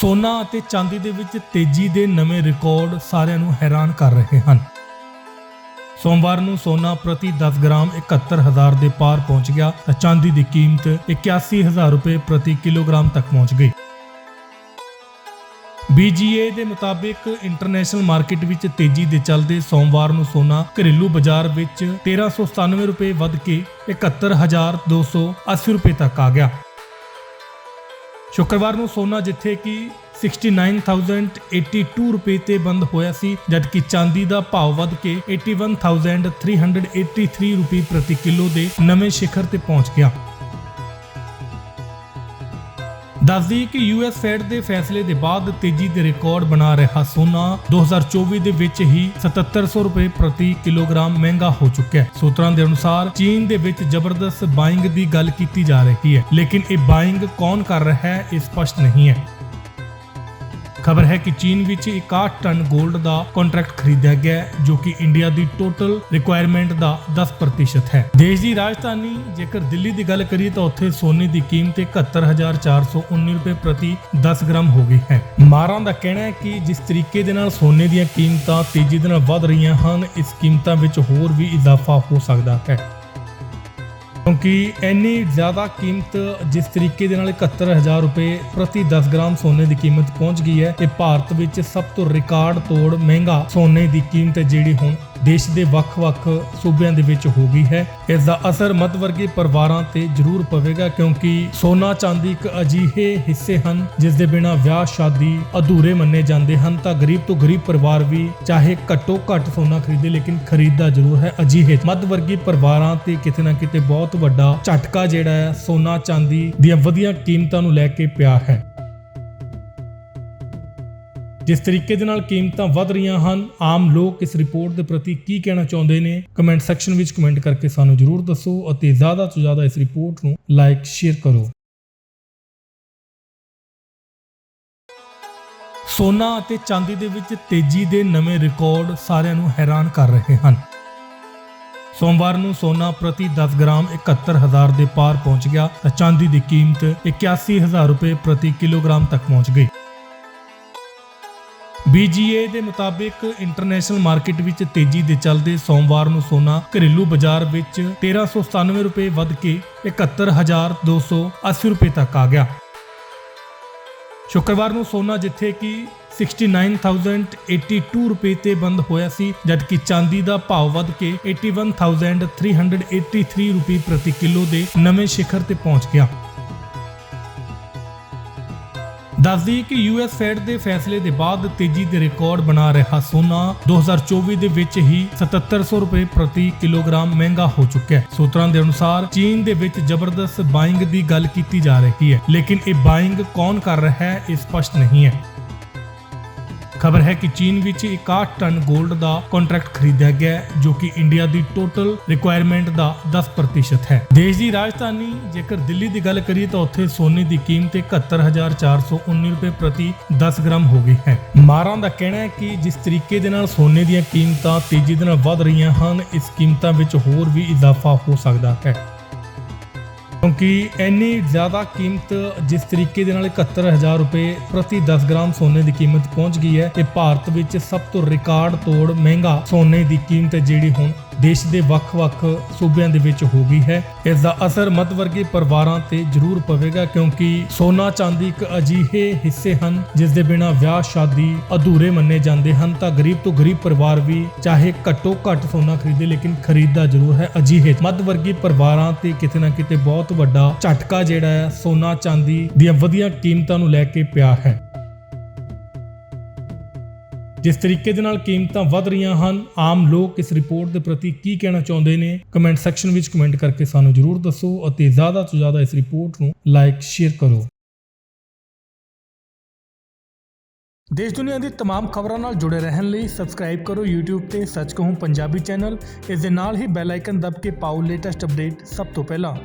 ਸੋਨਾ ਅਤੇ ਚਾਂਦੀ ਦੇ ਵਿੱਚ ਤੇਜ਼ੀ ਦੇ ਨਵੇਂ ਰਿਕਾਰਡ ਸਾਰਿਆਂ ਨੂੰ ਹੈਰਾਨ ਕਰ ਰਹੇ ਹਨ। ਸੋਮਵਾਰ ਨੂੰ ਸੋਨਾ ਪ੍ਰਤੀ 10 ਗ੍ਰਾਮ 71000 ਦੇ ਪਾਰ ਪਹੁੰਚ ਗਿਆ ਤਾਂ ਚਾਂਦੀ ਦੀ ਕੀਮਤ 81000 ਰੁਪਏ ਪ੍ਰਤੀ ਕਿਲੋਗ੍ਰਾਮ ਤੱਕ ਪਹੁੰਚ ਗਈ। BGA ਦੇ ਮੁਤਾਬਿਕ ਇੰਟਰਨੈਸ਼ਨਲ ਮਾਰਕੀਟ ਵਿੱਚ ਤੇਜ਼ੀ ਦੇ ਚੱਲਦੇ ਸੋਮਵਾਰ ਨੂੰ ਸੋਨਾ ਘਰੇਲੂ ਬਾਜ਼ਾਰ ਵਿੱਚ 1397 ਰੁਪਏ ਵੱਧ ਕੇ 71280 ਰੁਪਏ ਤੱਕ ਆ ਗਿਆ। ਸ਼ੁੱਕਰਵਾਰ ਨੂੰ ਸੋਨਾ ਜਿੱਥੇ ਕਿ 69082 ਰੁਪਏ ਤੇ ਬੰਦ ਹੋਇਆ ਸੀ, ਜਦਕਿ ਚਾਂਦੀ ਦਾ ਭਾਅ ਵੱਧ ਕੇ 81383 ਰੁਪਏ ਪ੍ਰਤੀ ਕਿਲੋ ਦੇ ਨਵੇਂ ਸਿਖਰ ਤੇ ਪਹੁੰਚ ਗਿਆ। ਦੱਸਦੀ ਕਿ ਯੂਐਸ ਫੈਡ ਦੇ ਫੈਸਲੇ ਦੇ ਬਾਅਦ ਤੇਜ਼ੀ ਦੇ ਰਿਕਾਰਡ ਬਣਾ ਰਿਹਾ ਸੋਨਾ। 2024 ਦੇ ਵਿੱਚ ਹੀ 7700 ਰੁਪਏ ਪ੍ਰਤੀ ਕਿਲੋਗ੍ਰਾਮ ਮਹਿੰਗਾ ਹੋ ਚੁੱਕਿਆ ਹੈ। ਸੂਤਰਾਂ ਦੇ ਅਨੁਸਾਰ ਚੀਨ ਦੇ ਵਿੱਚ ਜ਼ਬਰਦਸਤ ਬਾਇੰਗ ਦੀ ਗੱਲ ਕੀਤੀ ਜਾ ਰਹੀ ਹੈ। ਲੇਕਿਨ ਇਹ ਬਾਇੰਗ ਕੌਣ ਕਰ ਰਿਹਾ ਹੈ, ਇਹ ਸਪਸ਼ਟ ਨਹੀਂ ਹੈ। ਖਬਰ ਹੈ ਕਿ ਚੀਨ ਵਿੱਚ 61 ਟਨ 골ਡ ਦਾ ਕੰਟਰੈਕਟ ਖਰੀਦਿਆ ਗਿਆ ਹੈ, ਜੋ ਕਿ ਇੰਡੀਆ ਦੀ ਟੋਟਲ ਰਿਕੁਆਇਰਮੈਂਟ ਦਾ 10% ਹੈ। ਦੇਸ਼ ਦੀ ਰਾਜਧਾਨੀ ਜੇਕਰ ਦਿੱਲੀ ਦੀ ਗੱਲ ਕਰੀਏ ਤਾਂ ਉੱਥੇ ਸੋਨੇ ਦੀ ਕੀਮਤ 71419 ਰੁਪਏ ਪ੍ਰਤੀ 10 ਗ੍ਰਾਮ ਹੋ ਗਈ ਹੈ। ਮਾਰਾਂ ਦਾ ਕਹਿਣਾ ਹੈ ਕਿ ਜਿਸ ਤਰੀਕੇ ਦੇ ਨਾਲ ਸੋਨੇ ਦੀਆਂ ਕੀਮਤਾਂ ਤੇਜ਼ੀ ਦੇ ਨਾਲ ਵਧ ਰਹੀਆਂ ਹਨ ਇਸ ਕੀਮਤਾਂ ਵਿੱਚ ਹੋਰ ਵੀ ਇਜ਼ਾਫਾ ਹੋ ਸਕਦਾ ਹੈ। ਕਿਉਂਕਿ ਇੰਨੀ ਜ਼ਿਆਦਾ ਕੀਮਤ ਜਿਸ ਤਰੀਕੇ ਦੇ ਨਾਲ 71000 ਰੁਪਏ ਪ੍ਰਤੀ 10 ਗ੍ਰਾਮ ਸੋਨੇ ਦੀ ਕੀਮਤ ਪਹੁੰਚ ਗਈ ਹੈ, ਇਹ ਭਾਰਤ ਵਿੱਚ ਸਭ ਤੋਂ ਰਿਕਾਰਡ ਤੋੜ ਮਹਿੰਗਾ ਸੋਨੇ ਦੀ ਕੀਮਤ ਹੈ ਜਿਹੜੀ ਹੁਣ ਦੇਸ਼ ਦੇ ਵੱਖ-ਵੱਖ ਸੂਬਿਆਂ ਦੇ ਵਿੱਚ ਹੋ ਗਈ ਹੈ। ਇਸ ਦਾ ਅਸਰ ਮੱਧਵਰਗੀ ਪਰਿਵਾਰਾਂ ਤੇ ਜ਼ਰੂਰ ਪਵੇਗਾ ਕਿਉਂਕਿ ਸੋਨਾ ਚਾਂਦੀ ਇੱਕ ਅਜਿਹੇ ਹਿੱਸੇ ਹਨ ਜਿਸ ਦੇ ਬਿਨਾ ਵਿਆਹ, ਸ਼ਾਦੀ ਅਧੂਰੇ ਮੰਨੇ ਜਾਂਦੇ ਹਨ। ਤਾਂ ਗਰੀਬ ਤੋਂ ਗਰੀਬ ਪਰਿਵਾਰ ਵੀ ਚਾਹੇ ਘੱਟੋ ਘੱਟ ਸੋਨਾ ਖਰੀਦੇ, ਲੇਕਿਨ ਖਰੀਦਦਾ ਜ਼ਰੂਰ ਹੈ ਅਜਿਹੇ। ਮੱਧਵਰਗੀ ਪਰਿਵਾਰਾਂ ਤੇ ਕਿਤੇ ਨਾ ਕਿਤੇ ਬਹੁਤ ਵੱਡਾ ਝਟਕਾ ਜਿਹੜਾ ਹੈ ਸੋਨਾ ਚਾਂਦੀ ਦੀਆਂ ਵਧੀਆਂ ਕੀਮਤਾਂ ਨੂੰ ਲੈ ਕੇ ਪਿਆ ਹੈ। ਜਿਸ ਤਰੀਕੇ ਦੇ ਨਾਲ ਕੀਮਤਾਂ ਵੱਧ ਰਹੀਆਂ ਹਨ, ਆਮ ਲੋਕ ਇਸ ਰਿਪੋਰਟ ਦੇ ਪ੍ਰਤੀ ਕੀ ਕਹਿਣਾ ਚਾਹੁੰਦੇ ਨੇ? ਕਮੈਂਟ ਸੈਕਸ਼ਨ ਵਿੱਚ ਕਮੈਂਟ ਕਰਕੇ ਸਾਨੂੰ ਜਰੂਰ ਦੱਸੋ ਅਤੇ ਜ਼ਿਆਦਾ ਤੋਂ ਜ਼ਿਆਦਾ ਇਸ ਰਿਪੋਰਟ ਨੂੰ ਲਾਈਕ ਸ਼ੇਅਰ ਕਰੋ। ਸੋਨਾ ਅਤੇ ਚਾਂਦੀ ਦੇ ਵਿੱਚ ਤੇਜ਼ੀ ਦੇ ਨਵੇਂ ਰਿਕਾਰਡ ਸਾਰਿਆਂ ਨੂੰ ਹੈਰਾਨ ਕਰ ਰਹੇ ਹਨ। ਸੋਮਵਾਰ ਨੂੰ ਸੋਨਾ ਪ੍ਰਤੀ 10 ਗ੍ਰਾਮ 71000 ਦੇ ਪਾਰ ਪਹੁੰਚ ਗਿਆ ਤਾਂ ਚਾਂਦੀ ਦੀ ਕੀਮਤ 81000 ਰੁਪਏ ਪ੍ਰਤੀ ਕਿਲੋਗ੍ਰਾਮ ਤੱਕ ਪਹੁੰਚ ਗਈ। BGA ਦੇ ਮੁਤਾਬਿਕ ਇੰਟਰਨੈਸ਼ਨਲ ਮਾਰਕੀਟ ਵਿੱਚ ਤੇਜ਼ੀ ਦੇ ਚੱਲਦੇ ਸੋਮਵਾਰ ਨੂੰ ਸੋਨਾ ਘਰੇਲੂ ਬਾਜ਼ਾਰ ਵਿੱਚ 1397 ਰੁਪਏ ਵੱਧ ਕੇ 71280 ਰੁਪਏ ਤੱਕ ਆ ਗਿਆ। ਸ਼ੁੱਕਰਵਾਰ ਨੂੰ ਸੋਨਾ ਜਿੱਥੇ ਕਿ 69082 ਰੁਪਏ ਤੇ ਬੰਦ ਹੋਇਆ ਸੀ, ਜਦਕਿ ਚਾਂਦੀ ਦਾ ਭਾਅ ਵੱਧ ਕੇ 81383 ਰੁਪਏ ਪ੍ਰਤੀ ਕਿਲੋ ਦੇ ਨਵੇਂ ਸਿਖਰ ਤੇ ਪਹੁੰਚ ਗਿਆ। ਦੱਸਦੀ ਕਿ ਯੂਐਸ ਫੈਡ ਦੇ ਫੈਸਲੇ ਦੇ ਬਾਅਦ ਤੇਜ਼ੀ ਦੇ ਰਿਕਾਰਡ ਬਣਾ ਰਿਹਾ ਸੋਨਾ। 2024 ਦੇ ਵਿੱਚ ਹੀ 7700 ਰੁਪਏ ਪ੍ਰਤੀ ਕਿਲੋਗ੍ਰਾਮ ਮਹਿੰਗਾ ਹੋ ਚੁੱਕਿਆ ਹੈ। ਸੂਤਰਾਂ ਦੇ ਅਨੁਸਾਰ ਚੀਨ ਦੇ ਵਿੱਚ ਜ਼ਬਰਦਸਤ ਬਾਇੰਗ ਦੀ ਗੱਲ ਕੀਤੀ ਜਾ ਰਹੀ ਹੈ। ਲੇਕਿਨ ਇਹ ਬਾਇੰਗ ਕੌਣ ਕਰ ਰਿਹਾ ਹੈ, ਇਹ ਸਪਸ਼ਟ ਨਹੀਂ ਹੈ। ਖਬਰ ਹੈ ਕਿ ਚੀਨ ਵਿੱਚ 61 ਟਨ 골ਡ ਦਾ ਕੰਟਰੈਕਟ ਖਰੀਦਿਆ ਗਿਆ ਹੈ, ਜੋ ਕਿ ਇੰਡੀਆ ਦੀ ਟੋਟਲ ਰਿਕੁਆਇਰਮੈਂਟ ਦਾ 10% ਹੈ। ਦੇਸ਼ ਦੀ ਰਾਜਧਾਨੀ ਜੇਕਰ ਦਿੱਲੀ ਦੀ ਗੱਲ ਕਰੀਏ ਤਾਂ ਉੱਥੇ ਸੋਨੇ ਦੀ ਕੀਮਤ 71419 ਰੁਪਏ ਪ੍ਰਤੀ 10 ਗ੍ਰਾਮ ਹੋ ਗਈ ਹੈ। ਮਾਰਾਂ ਦਾ ਕਹਿਣਾ ਹੈ ਕਿ ਜਿਸ ਤਰੀਕੇ ਦੇ ਨਾਲ ਸੋਨੇ ਦੀਆਂ ਕੀਮਤਾਂ ਤੇਜ਼ੀ ਦੇ ਨਾਲ ਵਧ ਰਹੀਆਂ ਹਨ ਇਸ ਕੀਮਤਾਂ ਵਿੱਚ ਹੋਰ ਵੀ ਇਜ਼ਾਫਾ ਹੋ ਸਕਦਾ ਹੈ। ਕਿਉਂਕਿ ਇੰਨੀ ਜ਼ਿਆਦਾ ਕੀਮਤ ਜਿਸ ਤਰੀਕੇ ਦੇ ਨਾਲ 71000 ਰੁਪਏ ਪ੍ਰਤੀ 10 ਗ੍ਰਾਮ ਸੋਨੇ ਦੀ ਕੀਮਤ ਪਹੁੰਚ ਗਈ ਹੈ, ਇਹ ਭਾਰਤ ਵਿੱਚ ਸਭ ਤੋਂ ਰਿਕਾਰਡ ਤੋੜ ਮਹਿੰਗਾ ਸੋਨੇ ਦੀ ਕੀਮਤ ਜਿਹੜੀ ਹੁਣ ਦੇਸ਼ ਦੇ ਵੱਖ-ਵੱਖ ਸੂਬਿਆਂ ਦੇ ਵਿੱਚ ਹੋ ਗਈ ਹੈ। ਇਸ ਦਾ ਅਸਰ ਮੱਧਵਰਗੀ ਪਰਿਵਾਰਾਂ ਤੇ ਜ਼ਰੂਰ ਪਵੇਗਾ ਕਿਉਂਕਿ ਸੋਨਾ ਚਾਂਦੀ ਇੱਕ ਅਜਿਹੇ ਹਿੱਸੇ ਹਨ ਜਿਸ ਦੇ ਬਿਨਾ ਵਿਆਹ, ਸ਼ਾਦੀ ਅਧੂਰੇ ਮੰਨੇ ਜਾਂਦੇ ਹਨ। ਤਾਂ ਗਰੀਬ ਤੋਂ ਗਰੀਬ ਪਰਿਵਾਰ ਵੀ ਚਾਹੇ ਘੱਟੋ ਘੱਟ ਸੋਨਾ ਖਰੀਦੇ, ਲੇਕਿਨ ਖਰੀਦਦਾ ਜ਼ਰੂਰ ਹੈ ਅਜਿਹੇ। ਮੱਧਵਰਗੀ ਪਰਿਵਾਰਾਂ ਤੇ ਕਿਤੇ ਨਾ ਕਿਤੇ ਬਹੁਤ ਵੱਡਾ ਝਟਕਾ ਜਿਹੜਾ ਹੈ ਸੋਨਾ ਚਾਂਦੀ ਦੀਆਂ ਵਧੀਆਂ ਕੀਮਤਾਂ ਨੂੰ ਲੈ ਕੇ ਪਿਆ ਹੈ। ਜਿਸ ਤਰੀਕੇ ਦੇ ਨਾਲ ਕੀਮਤਾਂ ਵਧ ਰਹੀਆਂ ਹਨ ਆਮ ਲੋਕ ਇਸ ਰਿਪੋਰਟ ਦੇ ਪ੍ਰਤੀ ਕੀ ਕਹਿਣਾ ਚਾਹੁੰਦੇ ਨੇ ਕਮੈਂਟ ਸੈਕਸ਼ਨ ਵਿੱਚ ਕਮੈਂਟ ਕਰਕੇ ਸਾਨੂੰ ਜਰੂਰ ਦੱਸੋ ਅਤੇ ਜ਼ਿਆਦਾ ਤੋਂ ਜ਼ਿਆਦਾ ਇਸ ਰਿਪੋਰਟ ਨੂੰ ਲਾਈਕ ਸ਼ੇਅਰ ਕਰੋ ਦੇਸ਼ ਦੁਨੀਆ ਦੀ तमाम ਖਬਰਾਂ ਨਾਲ ਜੁੜੇ ਰਹਿਣ ਲਈ ਸਬਸਕ੍ਰਾਈਬ ਕਰੋ YouTube ਤੇ ਸੱਚ ਕਹੂੰ ਪੰਜਾਬੀ ਚੈਨਲ ਇਸ ਦੇ ਨਾਲ ਹੀ ਬੈਲ ਆਈਕਨ ਦਬ ਕੇ ਪਾਓ ਲੇਟੈਸਟ ਅਪਡੇਟ ਸਭ ਤੋਂ ਪਹਿਲਾਂ